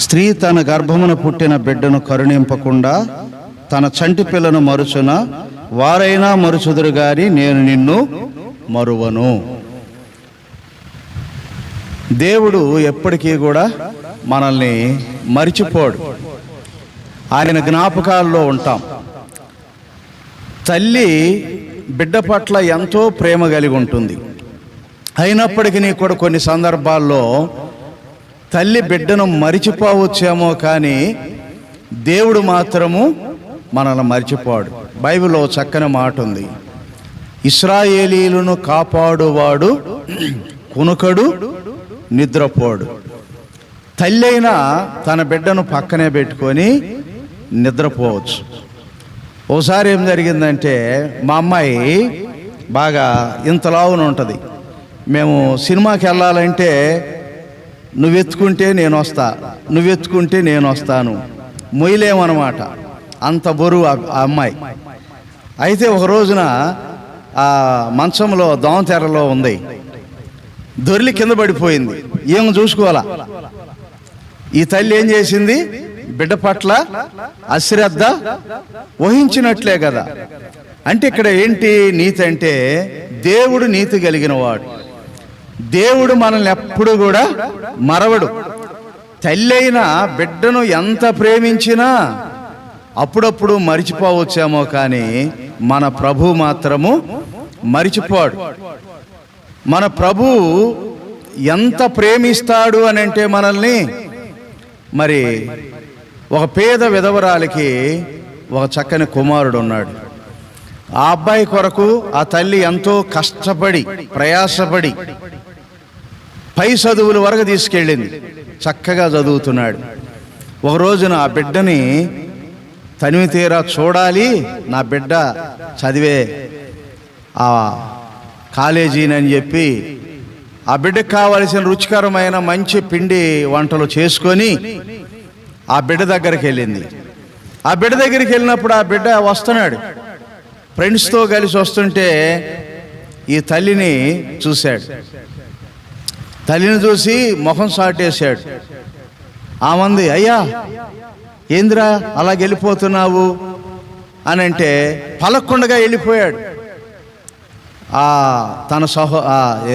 స్త్రీ తన గర్భమున పుట్టిన బిడ్డను కరుణింపకుండా తన చంటి పిల్లను మరుచున వారైనా మరుచుదురు గాని నేను నిన్ను మరువను. దేవుడు ఎప్పటికీ కూడా మనల్ని మరిచిపోడు. ఆయన జ్ఞాపకాల్లో ఉంటాం. తల్లి బిడ్డ పట్ల ఎంతో ప్రేమ కలిగి ఉంటుంది. అయినప్పటికీ కూడా కొన్ని సందర్భాల్లో తల్లి బిడ్డను మరిచిపోవచ్చేమో కానీ దేవుడు మాత్రము మనల్ని మరిచిపోడు. బైబిల్లో చక్కని మాట ఉంది. ఇస్రాయేలీలను కాపాడువాడు కునుకడు నిద్రపోడు. తల్లి అయినా తన బిడ్డను పక్కనే పెట్టుకొని నిద్రపోవచ్చు. ఓసారి ఏం జరిగిందంటే మా అమ్మాయి బాగా ఇంతలావున ఉంటుంది. మేము సినిమాకి వెళ్ళాలంటే నువ్వెత్తుకుంటే నేను వస్తా నువ్వెత్తుకుంటే నేను వస్తాను మొయ్యలేమన్నమాట. అంత బరువు ఆ అమ్మాయి. అయితే ఒక రోజున ఆ మంచంలో దోమతెరలో ఉంది. దొర్లి కింద పడిపోయింది. ఏం చూసుకోవాలా? ఈ తల్లి ఏం చేసింది? బిడ్డ పట్ల అశ్రద్ధ వహించినట్లే కదా. అంటే ఇక్కడ ఏంటి నీతి అంటే దేవుడు నీతి కలిగిన వాడు దేవుడు మనల్ని ఎప్పుడు కూడా మరవడు. తల్లి అయిన బిడ్డను ఎంత ప్రేమించినా అప్పుడప్పుడు మరిచిపోవచ్చేమో కానీ మన ప్రభు మాత్రము మరిచిపోడు. మన ప్రభు ఎంత ప్రేమిస్తాడు అని అంటే మనల్ని మరి ఒక పేద విధవరాలికి ఒక చక్కని కుమారుడు ఉన్నాడు ఆ అబ్బాయి కొరకు ఆ తల్లి ఎంతో కష్టపడి ప్రయాసపడి పై చదువుల వరకు తీసుకెళ్ళింది. చక్కగా చదువుతున్నాడు. ఒక రోజున ఆ బిడ్డని తనివి తీరా చూడాలి నా బిడ్డ చదివే ఆ కాలేజీనని చెప్పి ఆ బిడ్డకు కావలసిన రుచికరమైన మంచి పిండి వంటలు చేసుకొని ఆ బిడ్డ దగ్గరికి వెళ్ళింది. ఆ బిడ్డ దగ్గరికి వెళ్ళినప్పుడు ఆ బిడ్డ వస్తున్నాడు. ఫ్రెండ్స్తో కలిసి వస్తుంటే ఈ తల్లిని చూశాడు. తల్లిని చూసి ముఖం సాటేశాడు ఆమంది అయ్యా ఏంద్రా అలా వెళ్ళిపోతున్నావు? అని అంటే పలక్కుండగా వెళ్ళిపోయాడు. ఆ తన సహో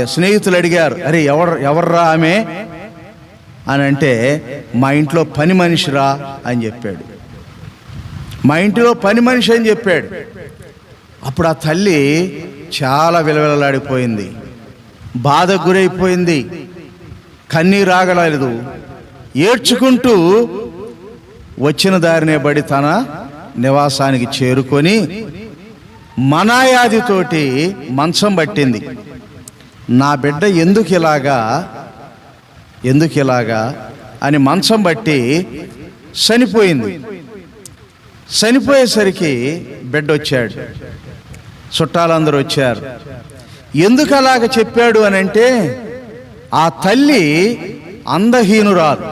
స్నేహితులు అడిగారు అరే ఎవరు ఎవర్రా ఆమె? అని అంటే మా ఇంట్లో పని మనిషిరా అని చెప్పాడు. మా ఇంటిలో పని మనిషి అని చెప్పాడు. అప్పుడు ఆ తల్లి చాలా విలవిలలాడిపోయింది. బాధ గురైపోయింది. కన్నీరు రాగలేదు ఏడ్చుకుంటూ వచ్చిన దారినే బడి తన నివాసానికి చేరుకొని మనాయాదితోటి మంచం పట్టింది. నా బిడ్డ ఎందుకు ఇలాగా ఎందుకు ఇలాగా అని మంచం బట్టి చనిపోయింది. చనిపోయేసరికి బిడ్డ వచ్చాడు. చుట్టాలందరూ వచ్చారు. ఎందుకు అలాగ చెప్పాడు అని అంటే ఆ తల్లి అందహీనురాలు.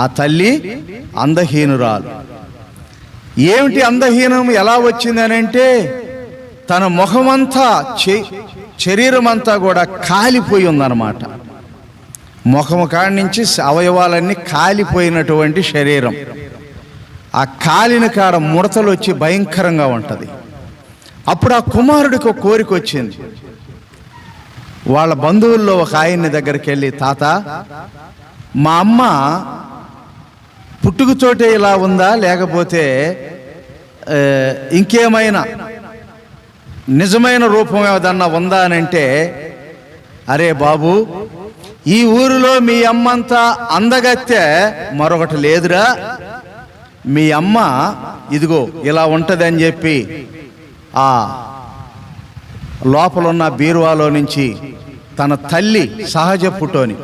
ఆ తల్లి అందహీనురాలు. ఏమిటి అందహీనం? ఎలా వచ్చింది అని అంటే తన ముఖమంతా చె- శరీరం అంతా కూడా కాలిపోయి ఉందన్నమాట. ముఖము కాడి నుంచి అవయవాలన్నీ కాలిపోయినటువంటి శరీరం. ఆ కాలిన కాడ ముడతలు వచ్చి భయంకరంగా ఉంటుంది. అప్పుడు ఆ కుమారుడికి ఒక కోరిక వచ్చింది. వాళ్ళ బంధువుల్లో ఒక ఆయన్ని దగ్గరికి వెళ్ళి తాత మా అమ్మ పుట్టుకతోటే ఇలా ఉందా? లేకపోతే ఇంకేమైనా నిజమైన రూపం ఏదన్నా ఉందా? అని అంటే అరే బాబు ఈ ఊరిలో మీ అమ్మంతా అందగత్తే మరొకటి లేదురా. మీ అమ్మ ఇదిగో ఇలా ఉంటుందని చెప్పి ఆ లోపలున్న బీరువాలో నుంచి తన తల్లి సహజ పుటోని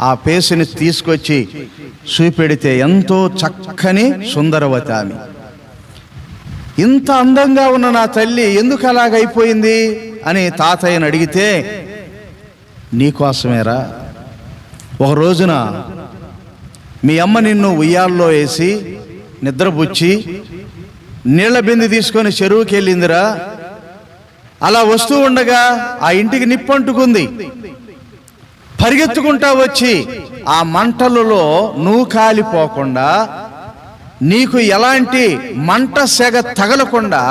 ఆ పేసుని తీసుకొచ్చి చూపెడితే ఎంతో చక్కని సుందరవతి ఆమె. ఇంత అందంగా ఉన్న నా తల్లి ఎందుకు అలాగైపోయింది అని తాతయ్యని అడిగితే నీకోసమేరా ఒక రోజున మీ అమ్మ నిన్ను ఉయ్యాల్లో వేసి నిద్రపుచ్చి నీళ్ళ బింది తీసుకొని చెరువుకి వెళ్ళిందిరా అలా వస్తూ ఉండగా ఆ ఇంటికి నిప్పంటుకుంది. పరిగెత్తుకుంటా వచ్చి ఆ మంటలలో నువ్వు కాలిపోకుండా నీకు ఎలాంటి మంట సెగ తగలకుండా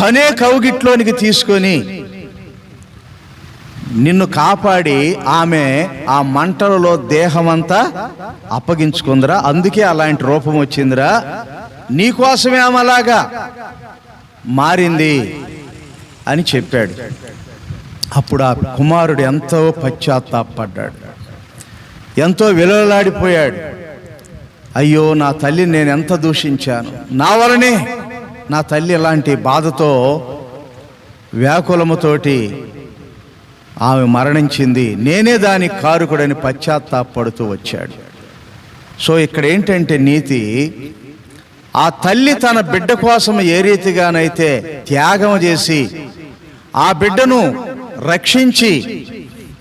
తనే కౌగిట్లోనికి తీసుకొని నిన్ను కాపాడి ఆమె ఆ మంటలలో దేహమంతా అప్పగించుకుందిరా. అందుకే అలాంటి రూపం వచ్చిందిరా. నీకోసమే ఆమె అలాగా మారింది అని చెప్పాడు. అప్పుడు ఆ కుమారుడు ఎంతో పశ్చాత్తాపడ్డాడు. ఎంతో విలువలాడిపోయాడు. అయ్యో నా తల్లిని నేను ఎంత దూషించాను? నా వలనే నా తల్లి ఇలాంటి బాధతో వ్యాకులముతోటి ఆమె మరణించింది. నేనే దాని కారుకుడని పశ్చాత్తాపడుతూ వచ్చాడు. సో ఇక్కడ ఏంటంటే నీతి ఆ తల్లి తన బిడ్డ కోసం ఏ రీతిగానైతే త్యాగం చేసి ఆ బిడ్డను రక్షించి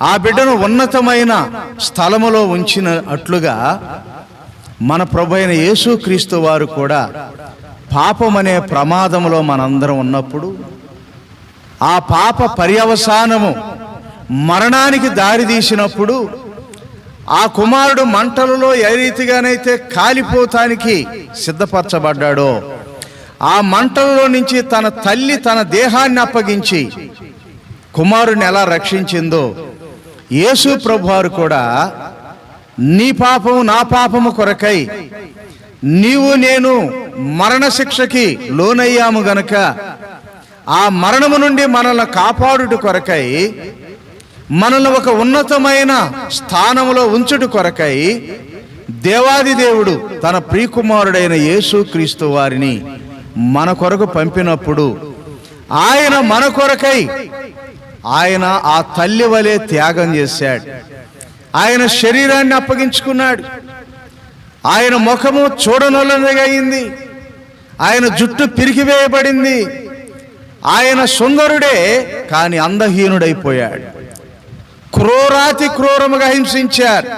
ఆ బిడ్డను ఉన్నతమైన స్థలములో ఉంచిన అట్లుగా మన ప్రభు అయిన యేసుక్రీస్తు వారు కూడా పాపమనే ప్రమాదములో మనందరం ఉన్నప్పుడు ఆ పాప పర్యవసానము మరణానికి దారి తీసినప్పుడు ఆ కుమారుడు మంటలలో ఏ రీతిగానైతే కాలిపోతానికి సిద్ధపరచబడ్డాడో ఆ మంటలలో నుంచి తన తల్లి తన దేహాన్ని అప్పగించి కుమారుని ఎలా రక్షించిందో యేసు ప్రభువారు కూడా నీ పాపము నా పాపము కొరకై నీవు నేను మరణశిక్షకి లోనయ్యాము గనక ఆ మరణము నుండి మనల్ని కాపాడుట కొరకై మనల్ని ఒక ఉన్నతమైన స్థానంలో ఉంచుట కొరకై దేవాది దేవుడు తన ప్రియకుమారుడైన యేసు క్రీస్తు వారిని మన కొరకు పంపినప్పుడు ఆయన మన కొరకై ఆయన ఆ తల్లి వలె త్యాగం చేశాడు. ఆయన శరీరాన్ని అప్పగించుకున్నాడు. ఆయన ముఖము చూడనొల్లనిగా అయింది ఆయన జుట్టు పిరికివేయబడింది. ఆయన సుందరుడే కానీ అందహీనుడైపోయాడు. క్రూరాతి క్రూరముగా హింసించారు.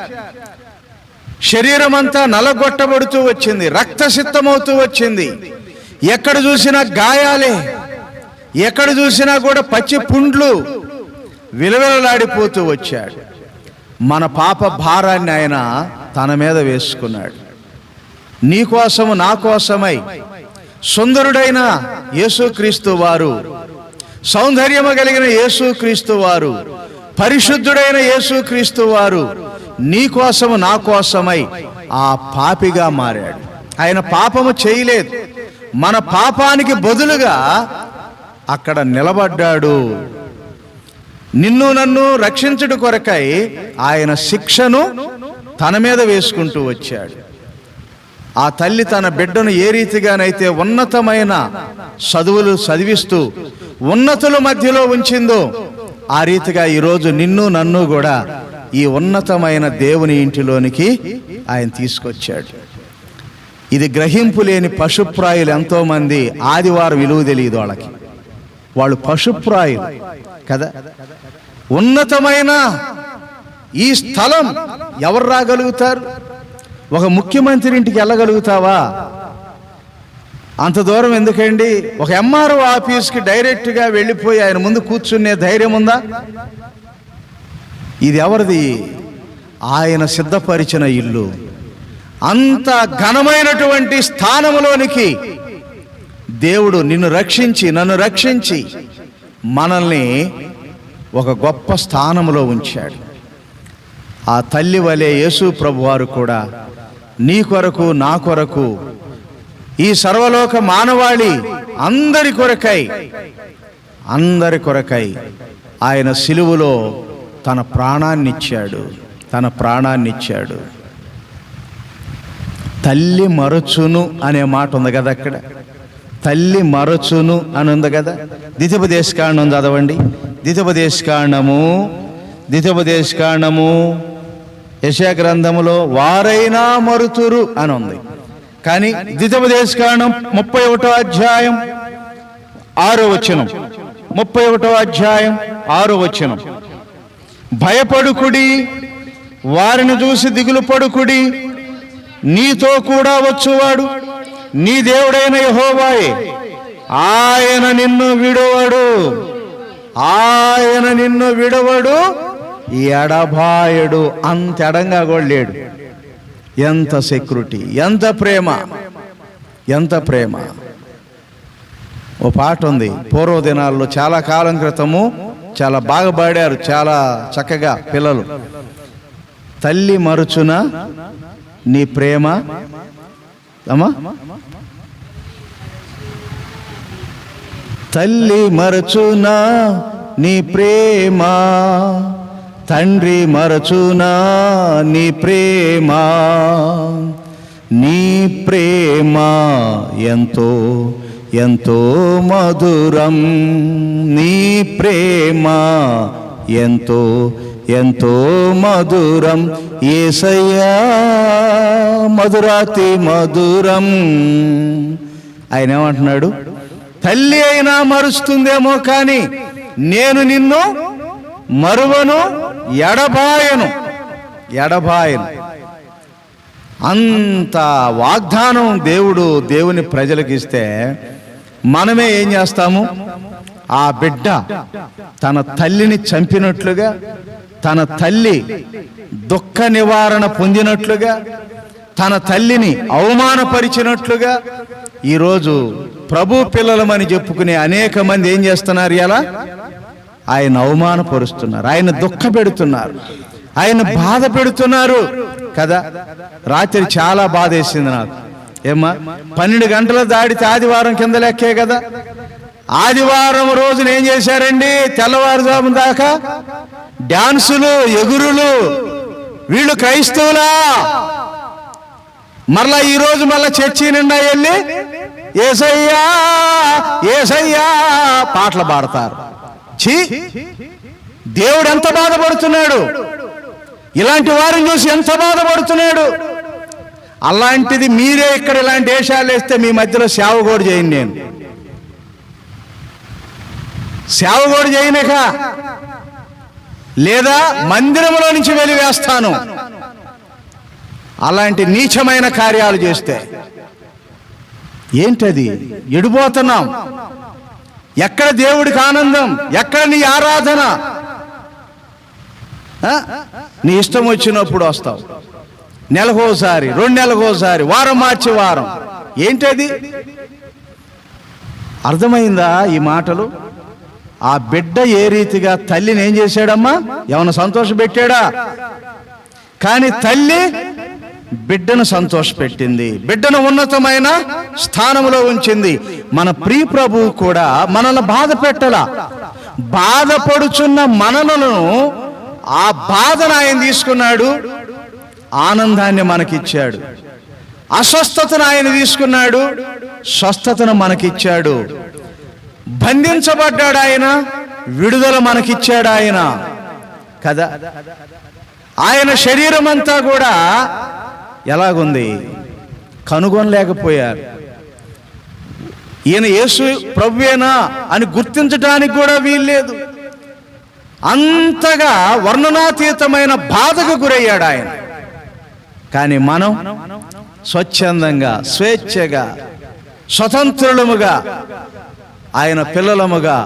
శరీరం అంతా నలగొట్టబడుతూ వచ్చింది రక్తసిద్ధమవుతూ వచ్చింది. ఎక్కడ చూసినా గాయాలే ఎక్కడ చూసినా కూడా పచ్చి పుండ్లు విలవిలలాడిపోతూ వచ్చాడు. మన పాప భారాన్ని ఆయన తన మీద వేసుకున్నాడు. నీ కోసము నా కోసమై సుందరుడైన యేసుక్రీస్తు వారు సౌందర్యము కలిగిన యేసుక్రీస్తు వారు పరిశుద్ధుడైన యేసుక్రీస్తు వారు నీ కోసము నా కోసమై ఆ పాపిగా మారాడు. ఆయన పాపము చేయలేదు. మన పాపానికి బదులుగా అక్కడ నిలబడ్డాడు. నిన్ను నన్ను రక్షించుట కొరకై ఆయన శిక్షను తన మీద వేసుకుంటూ వచ్చాడు. ఆ తల్లి తన బిడ్డను ఏ రీతిగానైతే ఉన్నతమైన చదువులు చదివిస్తూ ఉన్నతుల మధ్యలో ఉంచిందో ఆ రీతిగా ఈరోజు నిన్ను నన్ను కూడా ఈ ఉన్నతమైన దేవుని ఇంటిలోనికి ఆయన తీసుకొచ్చాడు. ఇది గ్రహింపు లేని పశుప్రాయులు ఎంతోమంది ఆదివారం విలువ తెలియదు వాళ్ళకి. వాళ్ళు పశుప్రాయులు కదా? ఉన్నతమైన ఈ స్థలం ఎవరు రాగలుగుతారు? ఒక ముఖ్యమంత్రి ఇంటికి వెళ్ళగలుగుతావా? అంత దూరం ఎందుకండి? ఒక ఎంఆర్ఓ ఆఫీస్కి డైరెక్ట్గా వెళ్ళిపోయి ఆయన ముందు కూర్చునే ధైర్యం ఉందా? ఇది ఎవరిది? ఆయన సిద్ధపరిచిన ఇల్లు. అంత ఘనమైనటువంటి స్థానములోనికి దేవుడు నిన్ను రక్షించి నన్ను రక్షించి మనల్ని ఒక గొప్ప స్థానములో ఉంచాడు. ఆ తల్లి వలె యేసు ప్రభువారు కూడా నీ కొరకు నా కొరకు ఈ సర్వలోక మానవాళి అందరి కొరకై అందరి కొరకై ఆయన సిలువలో తన ప్రాణాన్నిచ్చాడు తన ప్రాణాన్నిచ్చాడు. తల్లి మరచును అనే మాట ఉంది కదా అక్కడ? తల్లి మరచును అని ఉంది కదా? ద్వితీయోపదేశకాండం చదవండి. ద్వితీయోపదేశకాండము ద్వితీయోపదేశకాండము యశా గ్రంథములో వారైనా మరుతురు అని ఉంది. కానీ ద్వితీయోపదేశకాండం ముప్పై ఒకటో అధ్యాయం ఆరో వచనం. ముప్పై ఒకటో అధ్యాయం ఆరో వచనం. భయపడుకుడి వారిని చూసి దిగులు పడుకుడి నీతో కూడా వచ్చువాడు నీ దేవుడైన యహోవాయే. ఆయన నిన్ను విడువడు. ఆయన నిన్ను విడవడు. ఎడబాయడు. అంత ఎడంగా కూడా లేడు. ఎంత సెక్యూరిటీ ఎంత ప్రేమ ఎంత ప్రేమ. ఓ పాట ఉంది పూర్వ దినాల్లో చాలా కాలం క్రితము చాలా బాగా పాడారు చాలా చక్కగా పిల్లలు. తల్లి మరుచున నీ ప్రేమ. అమ్మా? తల్లి మరచునా నీ ప్రేమ. తండ్రి మరచునా నీ ప్రేమ నీ ప్రేమ ఎంతో ఎంతో మధురం. నీ ప్రేమ ఎంతో ఎంతో మధురం. ఏసయ్యా మధురాతి మధురం. ఆయన ఏమంటున్నాడు? తల్లి అయినా మరుస్తుందేమో కానీ నేను నిన్ను మరువను. ఎడబాయను. ఎడబాయను. అంత వాగ్దానం దేవుడు దేవుని ప్రజలకు ఇస్తే మనమే ఏం చేస్తాము? ఆ బిడ్డ తన తల్లిని చంపినట్లుగా తన తల్లి దుఃఖ నివారణ పొందినట్లుగా తన తల్లిని అవమానపరిచినట్లుగా ఈరోజు ప్రభు పిల్లలమని చెప్పుకునే అనేక మంది ఏం చేస్తున్నారు ఎలా ఆయన అవమానపరుస్తున్నారు. ఆయన దుఃఖ పెడుతున్నారు ఆయన బాధ పెడుతున్నారు కదా? రాత్రి చాలా బాధ వేసింది నాకు. ఏమ్మా? పన్నెండు గంటల దాడితే ఆదివారం కింద లెక్కే కదా? ఆదివారం రోజున ఏం చేశారండి? తెల్లవారుజాము దాకా డాన్సులు ఎగురులు వీళ్ళు క్రైస్తవులా? మరలా ఈ రోజు మళ్ళా చర్చి నిండా వెళ్ళి ఏసయ్యా ఏసయ్యా పాటలు పాడతారు. ఛీ దేవుడు ఎంత బాధపడుతున్నాడు? ఇలాంటి వారిని చూసి ఎంత బాధపడుతున్నాడు? అలాంటిది మీరే ఇక్కడ ఇలాంటి వేషాలు వేస్తే మీ మధ్యలో సేవ కూడా చేయండి నేను. సేవ కూడా చేయనక? లేదా మందిరంలో నుంచి వెలివేస్తాను అలాంటి నీచమైన కార్యాలు చేస్తే. ఏంటది? ఎడిపోతున్నాం. ఎక్కడ దేవుడికి ఆనందం? ఎక్కడ నీ ఆరాధన? నీ ఇష్టం వచ్చినప్పుడు వస్తావు. నెలకోసారి రెండు నెలకోసారి వారం మార్చి వారం. ఏంటది? అర్థమైందా ఈ మాటలు? ఆ బిడ్డ ఏ రీతిగా తల్లిని ఏం చేశాడమ్మా? ఏమైనా సంతోష పెట్టాడా కానీ తల్లి బిడ్డను సంతోషపెట్టింది. బిడ్డను ఉన్నతమైన స్థానంలో ఉంచింది. మన ప్రియ ప్రభువు కూడా మనల్ని బాధ పెట్టలా. బాధపడుచున్న మనలను ఆ బాధను ఆయన తీసుకున్నాడు. ఆనందాన్ని మనకిచ్చాడు. అస్వస్థతను ఆయన తీసుకున్నాడు. స్వస్థతను మనకిచ్చాడు. బంధించబడ్డాడు ఆయన. విడుదల మనకిచ్చాడు ఆయన. కదా? ఆయన శరీరం అంతా కూడా ఎలాగుంది? కనుగొనలేకపోయారు. ఈయన యేసు ప్రభువేనా అని గుర్తించడానికి కూడా వీల్లేదు. అంతగా వర్ణనాతీతమైన బాధకు గురయ్యాడు ఆయన. కానీ మనం స్వచ్ఛందంగా స్వేచ్ఛగా స్వతంత్రులముగా ఆయన పిల్లలముగా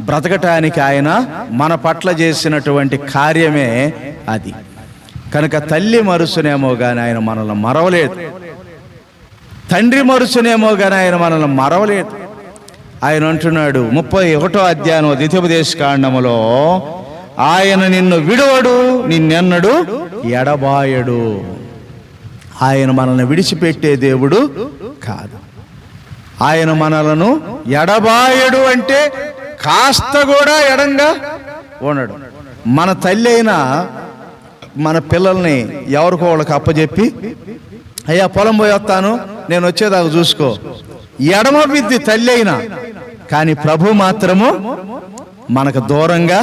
బ్రతకటానికి ఆయన మన పట్ల చేసినటువంటి కార్యమే అది. కనుక తల్లి మరుసునేమో కానీ ఆయన మనల్ని మరవలేదు. తండ్రి మరుసునేమో కానీ ఆయన మనల్ని మరవలేదు. ఆయన అంటున్నాడు ముప్పై ఒకటో అధ్యాయం ద్వితీయోపదేశ కాండములో ఆయన నిన్ను విడువడు నిన్నెన్నడు ఎడబాయడు. ఆయన మనల్ని విడిచిపెట్టే దేవుడు కాదు. ఆయన మనలను ఎడబాయడు అంటే కాస్త కూడా ఎడంగా ఉండడు. మన తల్లి అయినా మన పిల్లల్ని ఎవరికో వాళ్ళకి అప్పచెప్పి అయ్యా పొలం పోయి వస్తాను నేను వచ్చేదాకా చూసుకో. ఎడమ విద్య తల్లి అయినా కానీ ప్రభు మాత్రము మనకు దూరంగా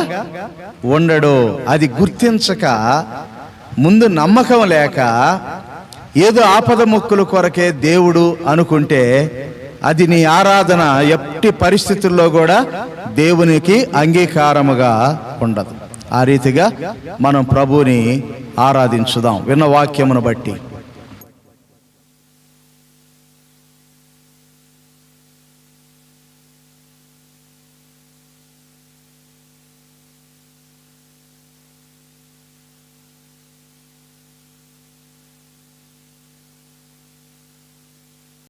ఉండడు. అది గుర్తించక ముందు నమ్మకం లేక ఏదో ఆపద మొక్కుల కొరకే దేవుడు అనుకుంటే అది నీ ఆరాధన ఎట్టి పరిస్థితుల్లో కూడా దేవునికి అంగీకారముగా ఉండదు. ఆ రీతిగా మనం ప్రభువుని ఆరాధించుదాం. విన్న వాక్యమును బట్టి.